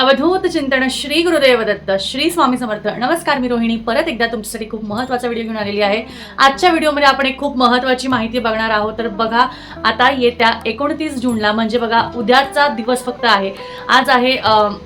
अवधूत चिंतन श्री गुरुदेव दत्त श्री स्वामी समर्थ. नमस्कार मी रोहिणी. परत एकदा तुमच्यासाठी खूप महत्त्वाचा व्हिडिओ घेऊन आलेली आहे. आजच्या व्हिडिओमध्ये आपण एक खूप महत्त्वाची माहिती बघणार आहोत. तर बघा आता येत्या एकोणतीस जूनला म्हणजे बघा उद्याचा दिवस फक्त आहे. आज आहे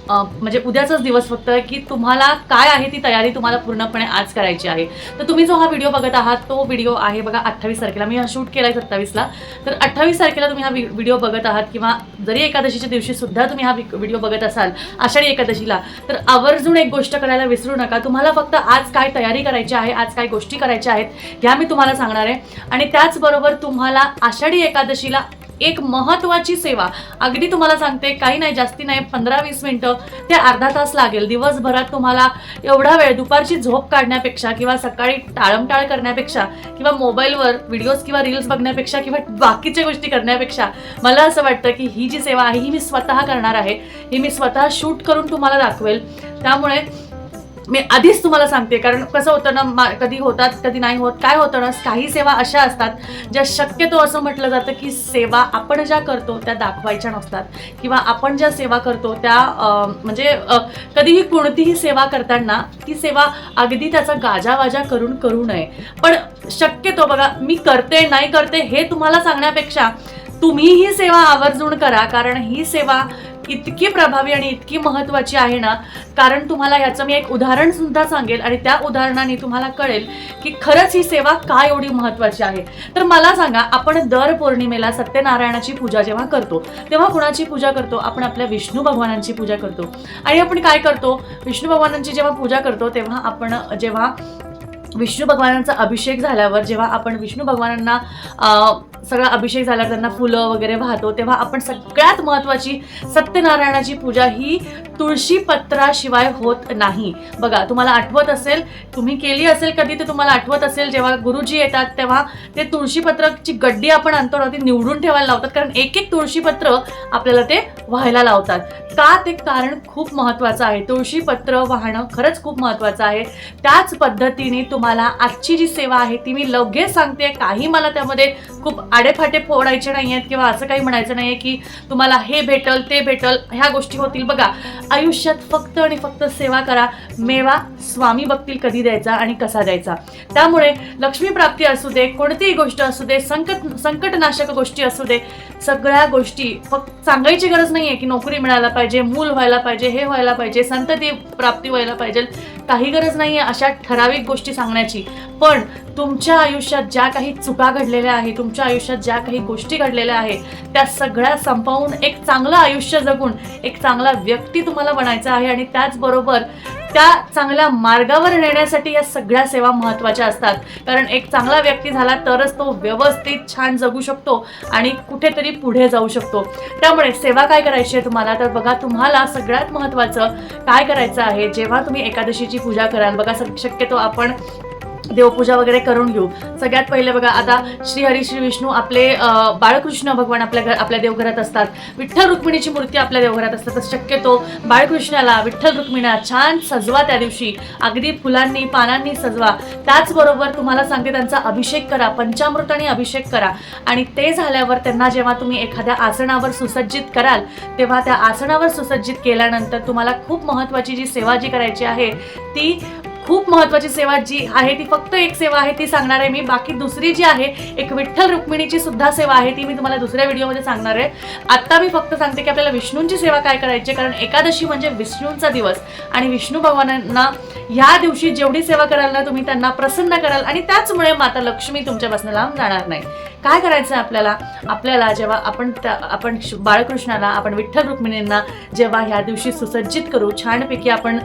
म्हणजे उद्याचाच दिवस फक्त की तुम्हाला काय आहे ती तयारी तुम्हाला पूर्णपणे आज करायची आहे. तर तुम्ही जो हा व्हिडिओ बघत आहात तो व्हिडिओ आहे बघा अठ्ठावीस तारखेला. मी हा शूट केला आहे सत्तावीसला. तर अठ्ठावीस तारखेला तुम्ही हा व्हि- व्हिडिओ बघत आहात किंवा जरी एकादशीच्या दिवशी सुद्धा तुम्ही हा व्हिडिओ बघत असाल आषाढी एकादशीला. तर आवर्जून एक गोष्ट करायला विसरू नका. तुम्हाला फक्त आज काय तयारी करायची आहे आज काय गोष्टी करायच्या आहेत ह्या मी तुम्हाला सांगणार आहे. आणि त्याचबरोबर तुम्हाला आषाढी एकादशीला एक महत्त्वाची सेवा. अगदी तुम्हाला सांगते काही नाही जास्ती नाही पंधरा वीस मिनटं ते अर्धा तास लागेल. दिवसभरात तुम्हाला एवढा वेळ दुपारची झोप काढण्यापेक्षा किंवा सकाळी टाळमटाळ करण्यापेक्षा किंवा मोबाईलवर व्हिडिओज किंवा रील्स बघण्यापेक्षा किंवा बाकीच्या गोष्टी करण्यापेक्षा मला असं वाटतं की ही जी सेवा आहे ही मी स्वतः करणार आहे. ही मी स्वतः शूट करून तुम्हाला दाखवेल. त्यामुळे मी आधीच तुम्हाला सांगते कारण कसं होतं ना मा कधी होतात कधी नाही होत काय होतं ना काही सेवा अशा असतात ज्या शक्यतो असं म्हटलं जातं की सेवा आपण ज्या करतो त्या दाखवायच्या नसतात. किंवा आपण ज्या सेवा करतो त्या म्हणजे कधीही कोणतीही सेवा करताना ती सेवा अगदी त्याचा गाजावाजा करून करू नये. पण शक्यतो बघा मी करते नाही करते हे तुम्हाला सांगण्यापेक्षा तुम्ही ही सेवा आवर्जून करा कारण ही सेवा इतकी प्रभावी आणि इतकी महत्त्वाची आहे ना कारण तुम्हाला याचं मी एक उदाहरण सुद्धा सांगेल आणि त्या उदाहरणाने तुम्हाला कळेल की खरंच ही सेवा का एवढी महत्त्वाची आहे. तर मला सांगा आपण दर पौर्णिमेला सत्यनारायणाची पूजा जेव्हा करतो तेव्हा कुणाची पूजा करतो? आपण आपल्या विष्णू भगवानांची पूजा करतो. आणि आपण काय करतो? विष्णू भगवानांची जेव्हा पूजा करतो तेव्हा आपण जेव्हा विष्णू भगवानांचा अभिषेक झाल्यावर जेव्हा आपण विष्णू भगवानांना सगळा अभिषेक झाला त्यांना फुलं वगैरे वाहतो तेव्हा आपण सगळ्यात महत्त्वाची सत्यनारायणाची पूजा ही तुळशी पत्राशिवाय होत नाही. बघा तुम्हाला आठवत असेल तुम्ही केली असेल कधी तर तुम्हाला आठवत असेल जेव्हा गुरुजी येतात तेव्हा ते तुळशीपत्राची गड्डी आपण आणतो ना ती निवडून ठेवायला लावतात कारण एक एक तुळशीपत्र आपल्याला ते व्हायला लावतात. का ते कारण खूप महत्त्वाचं आहे. तुळशीपत्र वाहणं खरंच खूप महत्त्वाचं आहे. त्याच पद्धतीने तुम्हाला आजची जी सेवा आहे ती मी लगेच सांगते. काही मला त्यामध्ये खूप आडेफाटे फोडायचे नाही आहेत किंवा असं काही म्हणायचं नाही आहे की तुम्हाला हे भेटल ते भेटल ह्या गोष्टी होतील. बघा आयुष्यात फक्त आणि फक्त सेवा करा. मेवा स्वामी बघतील कधी द्यायचा आणि कसा द्यायचा. त्यामुळे लक्ष्मी प्राप्ती असू दे कोणतीही गोष्ट असू दे संकट संकटनाशक गोष्टी असू दे सगळ्या गोष्टी फक्त सांगायची गरज नाही आहे की नोकरी मिळायला पाहिजे मूल व्हायला पाहिजे हे व्हायला पाहिजे संतती प्राप्ती व्हायला पाहिजे. काही गरज नाही आहे अशा ठराविक गोष्टी सांगण्याची. पण तुमच्या आयुष्यात ज्या काही चुका घडलेल्या आहेत तुमच्या आयुष्यात ज्या काही गोष्टी घडलेल्या आहेत त्या सगळ्या संपवून एक चांगलं आयुष्य जगून एक चांगला व्यक्ती तुम्हाला बनायचा आहे आणि त्याचबरोबर त्या चांगल्या मार्गावर नेण्यासाठी या सगळ्या सेवा महत्त्वाच्या असतात. कारण एक चांगला व्यक्ती झाला तरच तो व्यवस्थित छान जगू शकतो आणि कुठेतरी पुढे जाऊ शकतो. त्यामुळे सेवा काय करायची आहे तुम्हाला? तर बघा तुम्हाला सगळ्यात महत्त्वाचं काय करायचं आहे? जेव्हा तुम्ही एकादशीची पूजा कराल बघा शक्यतो आपण देवपूजा वगैरे करून घेऊ. सगळ्यात पहिले बघा आता श्री हरी श्री विष्णू आपले बाळकृष्ण भगवान आपल्या घर आपल्या देवघरात असतात. विठ्ठल रुक्मिणीची मूर्ती आपल्या देवघरात असतात. तर शक्यतो बाळकृष्णाला विठ्ठल रुक्मिणा छान सजवा त्या दिवशी. अगदी फुलांनी पानांनी सजवा. त्याचबरोबर तुम्हाला सांगते त्यांचा अभिषेक करा. पंचामृताने अभिषेक करा. आणि ते झाल्यावर त्यांना जेव्हा तुम्ही एखाद्या आसनावर सुसज्जित कराल तेव्हा त्या आसनावर सुसज्जित केल्यानंतर तुम्हाला खूप महत्त्वाची जी सेवा जी करायची आहे ती खूप महत्त्वाची सेवा जी आहे ती फक्त एक सेवा आहे ती सांगणार आहे मी. बाकी दुसरी जी आहे एक विठ्ठल रुक्मिणीची सुद्धा सेवा आहे ती मी तुम्हाला दुसऱ्या व्हिडिओमध्ये सांगणार आहे. आत्ता मी फक्त सांगते की आपल्याला विष्णूंची सेवा काय करायची आहे, कारण एकादशी म्हणजे विष्णूंचा दिवस. आणि विष्णू भगवानांना ह्या दिवशी जेवढी सेवा कराल ना तुम्ही त्यांना प्रसन्न कराल. आणि त्याचमुळे माता लक्ष्मी तुमच्यापासून लांब जाणार नाही. काय करायचं आहे आपल्याला? आपल्याला जेव्हा आपण त्या आपण बाळकृष्णाला आपण विठ्ठल रुक्मिणींना जेव्हा ह्या दिवशी सुसज्जित करू छानपैकी आपण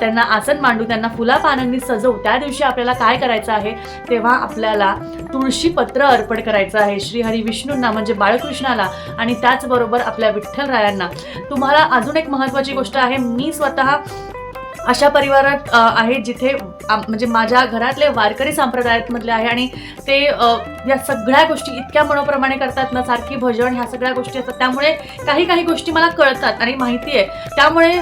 त्यांना आसन मांडू त्यांना फुला पानांनी सजवू त्या दिवशी आपल्याला काय करायचं आहे? तेव्हा आपल्याला तुळशी पत्र अर्पण करायचं आहे. श्री हरी विष्णूंना म्हणजे बाळकृष्णाला आणि त्याचबरोबर आपल्या विठ्ठलरायांना तुम्हाला अजून एक महत्त्वाची गोष्ट आहे. मी स्वतः अशा परिवारात आहेत जिथे म्हणजे माझ्या घरातले वारकरी संप्रदायातमधले आहे आणि ते या सगळ्या गोष्टी इतक्या मनोप्रमाणे करतात ना सारखी भजन ह्या सगळ्या गोष्टी असतात. त्यामुळे काही काही गोष्टी मला कळतात आणि माहिती आहे. त्यामुळे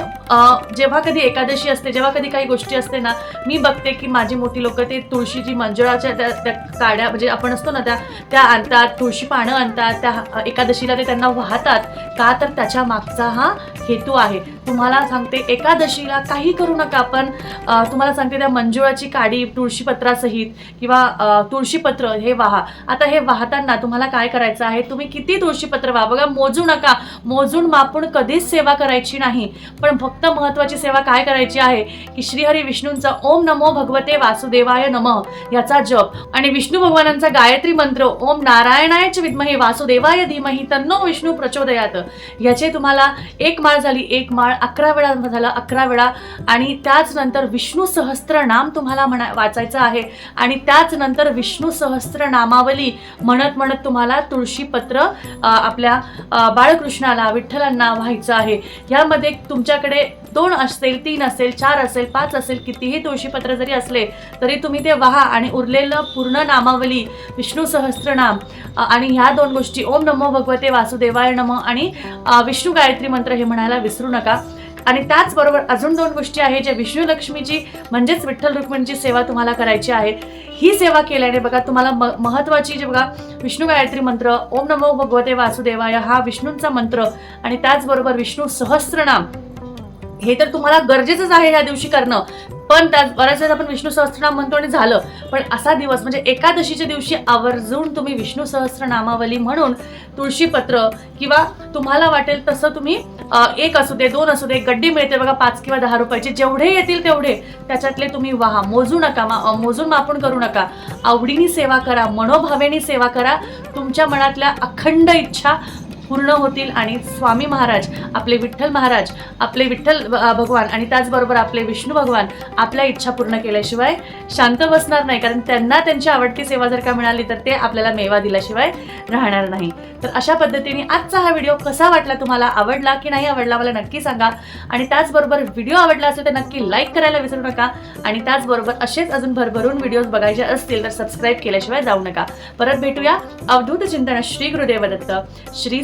जेव्हा कधी एकादशी असते जेव्हा कधी काही गोष्टी असते ना मी बघते की माझी मोठी लोक ते तुळशीची मंजुळाच्या त्या त्या काड्या म्हणजे आपण असतो ना त्या त्या आणतात तुळशी पानं आणतात त्या एकादशीला ते त्यांना वाहतात. का तर त्याच्या मागचा हा हेतू आहे. तुम्हाला सांगते एकादशीला काही करू नका पण तुम्हाला सांगते त्या मंजुळाची काडी तुळशीपत्रासहित किंवा तुळशीपत्र हे वाहा. आता हे वाहताना तुम्हाला काय करायचं आहे? तुम्ही किती तुळशीपत्र वाहा? बघा मोजू नका. मोजून मापून कधीच सेवा करायची नाही. पण फक्त महत्वाची सेवा काय करायची आहे? की श्रीहरी विष्णूंचा ओम नमो भगवते वासुदेवाय नम याचा जप. आणि विष्णू भगवानांचा गायत्री मंत्र ओम नारायणायच विद्महे वासुदेवाय धीमही तन्नो विष्णू प्रचोदयात. याचे तुम्हाला एक माळ झाली एक माळ अकरा वेळा झाला अकरा वेळा. आणि त्याच नंतर विष्णू सहस्त्र नाम तुम्हाला म्हणा वाचायचं आहे. आणि त्याच नंतर विष्णू सहस्त्र नामावली म्हणत म्हणत तुम्हाला तुळशीपत्र आपल्या बाळकृष्णाला विठ्ठलांना व्हायचं आहे. ह्यामध्ये तुमच्याकडे दोन असेल तीन असेल चार असेल पाच असेल कितीही तुळशीपत्र जरी असले तरी तुम्ही ते व्हा आणि उरलेलं पूर्ण नामावली विष्णू सहस्त्रनाम. आणि ह्या दोन गोष्टी ओम नमो भगवते वासुदेवाय नम आणि विष्णू गायत्री मंत्र हे म्हणायला विसरू नका. आणि त्याचबरोबर अजून दोन गोष्टी आहेत ज्या विष्णुलक्ष्मीची म्हणजेच विठ्ठल रुक्मिणीची सेवा तुम्हाला करायची आहे. ही सेवा केल्याने बघा तुम्हाला म महत्त्वाची जे बघा विष्णू गायत्री मंत्र ओम नमो भगवते वासुदेवाय हा विष्णूंचा मंत्र आणि त्याचबरोबर विष्णू सहस्रनाम हे तर तुम्हाला गरजेचंच आहे ह्या दिवशी करणं. पण त्यात बऱ्याच वेळेस आपण विष्णू सहस्रनाम म्हणतो आणि झालं. पण असा दिवस म्हणजे एकादशीच्या दिवशी आवर्जून तुम्ही विष्णू सहस्रनामावली म्हणून तुळशीपत्र किंवा तुम्हाला वाटेल तसं तुम्ही एक असू दे दोन असू दे गड्डी मिळते बघा पाच किंवा दहा रुपयाचे. जेवढे येतील तेवढे. त्याच्यातले तुम्ही वाहा. मोजू नका मा- मोजून मापून करू नका. आवडीने सेवा करा मनोभावेने सेवा करा. तुमच्या मनातल्या अखंड इच्छा पूर्ण होतील आणि स्वामी महाराज आपले विठ्ठल महाराज आपले विठ्ठल भगवान आणि त्याचबरोबर आपले विष्णू भगवान आपल्या इच्छा पूर्ण केल्याशिवाय शांत बसणार नाही. कारण त्यांना त्यांची आवडती सेवा जर का मिळाली तर ते आपल्याला मेवा दिल्याशिवाय राहणार नाही. तर अशा पद्धतीने आजचा हा व्हिडिओ कसा वाटला तुम्हाला? आवडला की नाही आवडला मला नक्की सांगा. आणि त्याचबरोबर व्हिडिओ आवडला असेल तर नक्की लाईक करायला विसरू नका. आणि त्याचबरोबर असेच अजून भरभरून व्हिडिओज बघायचे असतील तर सबस्क्राईब केल्याशिवाय जाऊ नका. परत भेटूया अवधूत चिंतन श्री गुरुदेव दत्त श्री